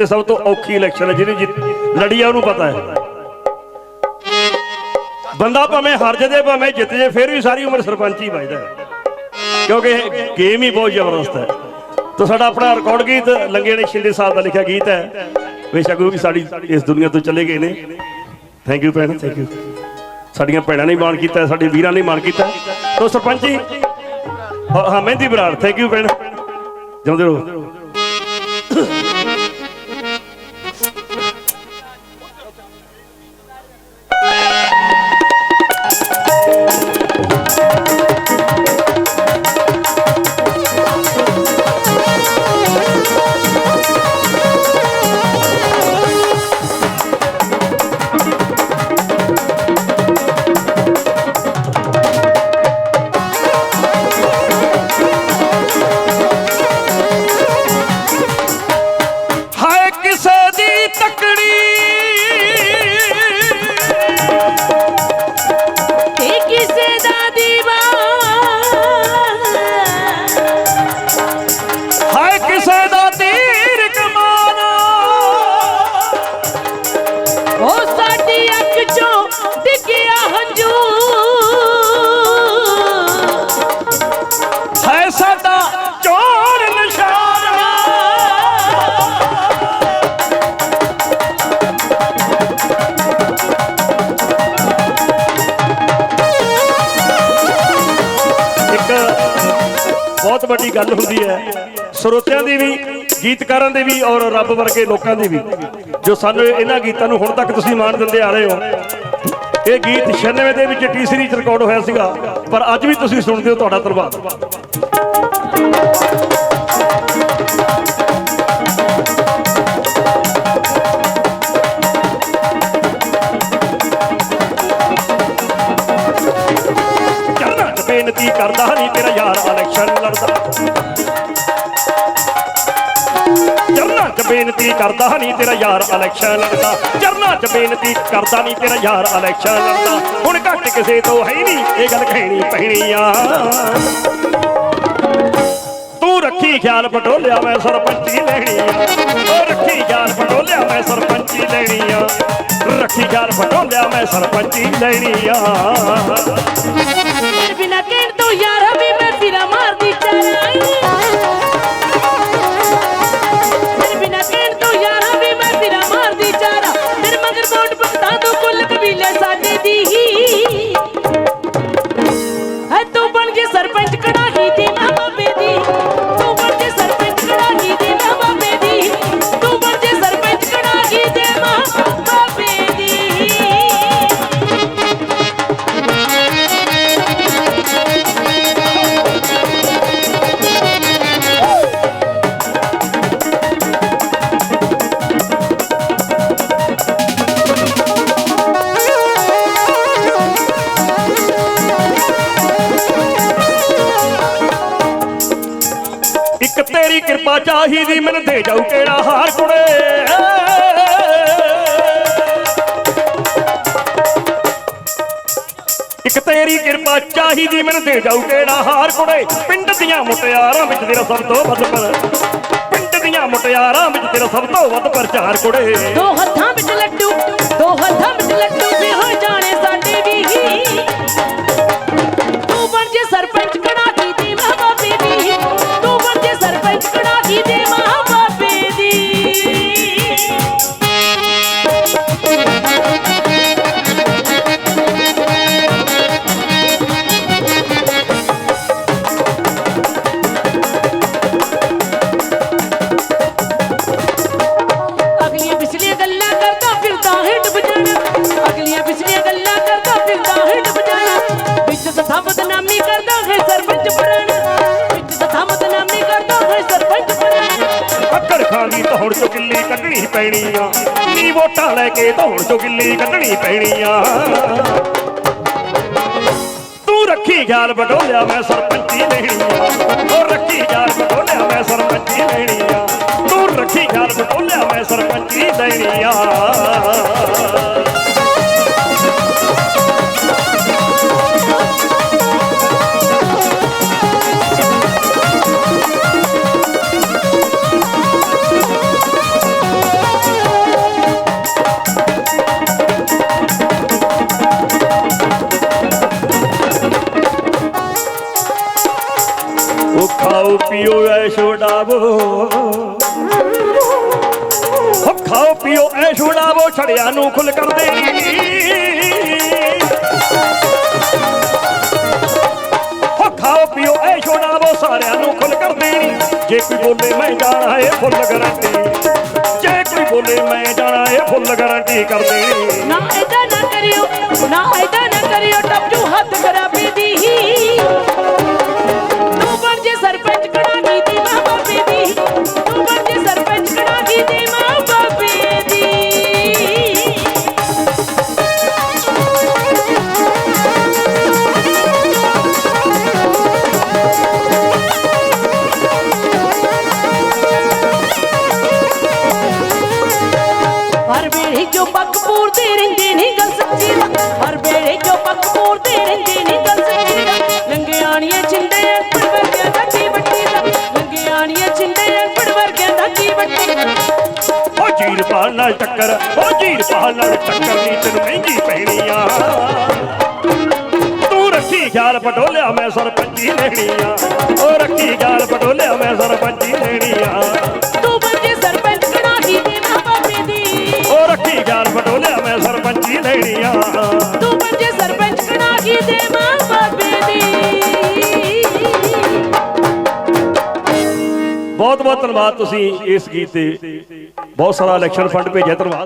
ਇਹ ਸਭ ਤੋਂ ਔਖੀ ਇਲੈਕਸ਼ਨ ਹੈ ਜਿਹਨੇ ਲੜੀ ਆ ਉਹਨੂੰ ਪਤਾ ਹੈ। ਬੰਦਾ ਭਾਵੇਂ ਹਾਰ ਜਦੇ ਭਾਵੇਂ ਜਿੱਤ ਜੇ ਫਿਰ ਵੀ ਸਾਰੀ ਉਮਰ ਸਰਪੰਚ ਹੀ ਵੱਜਦਾ ਕਿਉਂਕਿ ਗੇਮ ਹੀ ਬਹੁਤ ਜ਼ਬਰਦਸਤ ਹੈ। ਤਾਂ ਸਾਡਾ ਆਪਣਾ ਰਿਕਾਰਡ ਗੀਤ ਲੰਗੇ ਨੇ ਸ਼ਿੰਦੇ ਸਾਹਿਬ ਦਾ ਲਿਖਿਆ ਗੀਤ ਹੈ। ਬੇਸ਼ੱਕ ਉਹ ਵੀ ਸਾਡੀ ਇਸ ਦੁਨੀਆ ਤੋਂ ਚਲੇ ਗਏ ਨੇ। ਥੈਂਕ ਯੂ ਭੈਣ ਥੈਂਕ ਯੂ ਸਾਡੀਆਂ ਭੈਣਾਂ ਨੇ ਮਾਣ ਕੀਤਾ ਹੈ, ਸਾਡੇ ਵੀਰਾਂ ਨੇ ਮਾਣ ਕੀਤਾ ਤਾਂ ਸਰਪੰਚ ਜੀ ਹਾਂ, ਮਹਿੰਦੀ ਬਰਾੜ ਥੈਂਕ ਯੂ ਭੈਣ। ਜਿਉਂਦੇ ਰਹੋ। ਬਹੁਤ ਵੱਡੀ ਗੱਲ ਹੁੰਦੀ ਹੈ। ਸਰੋਤਿਆਂ ਦੀ ਵੀ, ਗੀਤਕਾਰਾਂ ਦੀ ਵੀ ਔਰ ਰੱਬ ਵਰਗੇ ਲੋਕਾਂ ਦੀ ਵੀ। ਜੋ ਸਾਨੂੰ ਇਹਨਾਂ ਗੀਤਾਂ ਨੂੰ ਹੁਣ ਤੱਕ ਤੁਸੀਂ ਮਾਣ ਦਿੰਦੇ ਆ ਰਹੇ ਹੋ। ਇਹ ਗੀਤ 96 ਦੇ ਵਿੱਚ ਟੀ ਸੀਰੀਜ਼ ਰਿਕਾਰਡ ਹੋਇਆ ਸੀਗਾ, ਪਰ ਅੱਜ ਵੀ ਤੁਸੀਂ ਸੁਣਦੇ ਹੋ ਤੁਹਾਡਾ ਧੰਨਵਾਦ। ਬੇਨਤੀ ਕਰਦਾ ਨਹੀਂ ਤੇਰਾ ਯਾਰ ਇਲੈਕਸ਼ਨ ਲੜਦਾ। ਚਰਨਾਂ 'ਚ ਬੇਨਤੀ ਕਰਦਾ ਨਹੀਂ ਤੇਰਾ ਯਾਰ ਇਲੈਕਸ਼ਨ ਲੜਦਾ। ਚਰਨਾਂ 'ਚ ਬੇਨਤੀ ਕਰਦਾ ਨਹੀਂ ਤੇਰਾ ਯਾਰ ਇਲੈਕਸ਼ਨ ਲੜਦਾ। ਹੁਣ ਘੱਟ ਕਿਸੇ ਤੋਂ ਹੈ ਨਹੀਂ, ਇਹ ਗੱਲ ਕਹਿਣੀ ਪੈਣੀ ਆ। ਤੂੰ ਰੱਖੀ ਖਿਆਲ ਪਟੋਲਿਆ, ਮੈਂ ਸਰਪੰਚੀ ਲੈਣੀ ਆ। ਉਹ ਰੱਖੀ ਖਿਆਲ ਪਟੋਲਿਆ, ਮੈਂ ਸਰਪੰਚੀ ਲੈਣੀ ਆ। ਰੱਖੀ ਖਿਆਲ ਪਟੋਲਿਆ, ਮੈਂ ਸਰਪੰਚੀ ਲੈਣੀ ਆ। ਬਿਨਾ ਕਹਿਣ ਤੋਂ ਯਾਰਾ ਵੀ ਮੈਂ ਫਿਰਾ ਮਾਰਦੀ ਚਾਰਾਂ। ਤੇਰੀ ਕਿਰਪਾ ਚਾਹੀਦੀ, ਮੈਨੂੰ ਦੇ ਜਾਊ ਕਿਹੜਾ ਹਾਰ ਕੁੜੇ ਇੱਕ ਤੇਰੀ ਕਿਰਪਾ ਚਾਹੀਦੀ, ਮੈਨੂੰ ਦੇ ਜਾਊ ਕਿਹੜਾ ਹਾਰ ਕੁੜੇ ਪਿੰਡ ਦੀਆਂ ਮੁਟਿਆਰਾਂ ਵਿੱਚ ਤੇਰਾ ਸਭ ਤੋਂ ਵੱਧ ਪਰ ਪਿੰਡ ਦੀਆਂ ਮੁਟਿਆਰਾਂ ਵਿੱਚ ਤੇਰਾ ਸਭ ਤੋਂ ਵੱਧ ਪ੍ਰਚਾਰ ਕੁੜੇ। ਦੋ ਹੱਥਾਂ ਵਿੱਚ ਲੱਡੂ, ਦੋ ਹੱਥਾਂ ਦੀ ਧੌਣ ਚੋਂ ਕਿੱਲੀ ਕੱਢਣੀ ਪੈਣੀ ਆ? ਨੀ ਵੋਟਾਂ ਲੈ ਕੇ ਧੌਣ ਚੋਂ ਕਿੱਲੀ ਕੱਢਣੀ ਪੈਣੀ ਆ? ਤੂੰ ਰੱਖੀ ਖਿਆਲ ਬਟੋਲਿਆ ਮੈਂ ਸਰਪੰਚੀ ਲੈਣੀ ਛੁਡਾਵੋ ਹੋ ਖਾਓ ਪੀਓ ਐ ਛੁਡਾਵੋ ਛੜਿਆਂ ਨੂੰ ਖੁੱਲ ਕਰ ਖਾਓ ਪੀਓ ਐ ਛੁਡਾਵੋ ਸਾਰਿਆਂ ਨੂੰ ਖੁੱਲ ਕਰ ਦੇਣੀ ਜੇ ਕੋਈ ਬੋਲੇ ਮੈਂ ਜਾਣਾ ਏ ਫੁੱਲ ਗਰੰਟੀ। ਜੇ ਕੋਈ ਬੋਲੇ ਮੈਂ ਜਾਣਾ ਏ ਫੁੱਲ ਗਰੰਟੀ ਕਰ ਦੇਣੀ ਨਾ ਐਦਾ ਨਾ ਕਰਿਓ, ਨਾ ਐਦਾ ਨਾ ਕਰਿਓ ਟੱਪੂ ਹੱਥ ਖਰਾਬੇ ਦੀ ਛਿੰਦੇ ਅਨਪੜ ਵਰਗਿਆਂ ਦਾ ਕੀ ਵੱਟੀ ਦਾ? ਲੰਗਿਆਣੀਆਂ ਛਿੰਦੇ ਅਨਪੜ ਵਰਗਿਆਂ ਦਾ ਕੀ ਵੱਟੀ ਦਾ? ਓ ਜੀਰ ਪਾਲ ਨਾਲ ਟੱਕਰ ਓ ਜੀਰ ਪਾਲ ਨਾਲ ਟੱਕਰ ਨਹੀਂ ਤੈਨੂੰ ਮਹਿੰਗੀ ਪੈਣੀ ਆ। ਤੂੰ ਰੱਖੀ ਖਿਆਲ ਪਟੋਲਿਆ ਮੈਂ ਸਰਪੰਚੀ ਲੈਣੀ ਆ। ਓ ਰੱਖੀ ਖਿਆਲ ਪਟੋਲਿਆ ਮੈਂ ਸਰਪੰਚੀ ਲੈਣੀ ਆ। ਤੂੰ ਜੇ ਸਰਪੰਚ ਕੜਾਗੀ ਦੀ ਮਾਂ ਬਾਪੇ ਦੀ? ਓ ਰੱਖੀ ਖਿਆਲ ਪਟੋਲਿਆ ਮੈਂ ਸਰਪੰਚੀ ਲੈਣੀ ਆ। ਤੂੰ ਸਰਪੰਚ ਬਹੁਤ ਬਹੁਤ ਧੰਨਵਾਦ ਤੁਸੀਂ ਇਸ ਗੀਤ ਤੇ। ਬਹੁਤ ਸਾਰਾ ਇਲੈਕਸ਼ਨ ਫੰਡ ਭੇਜਿਆ ਧੰਨਵਾਦ।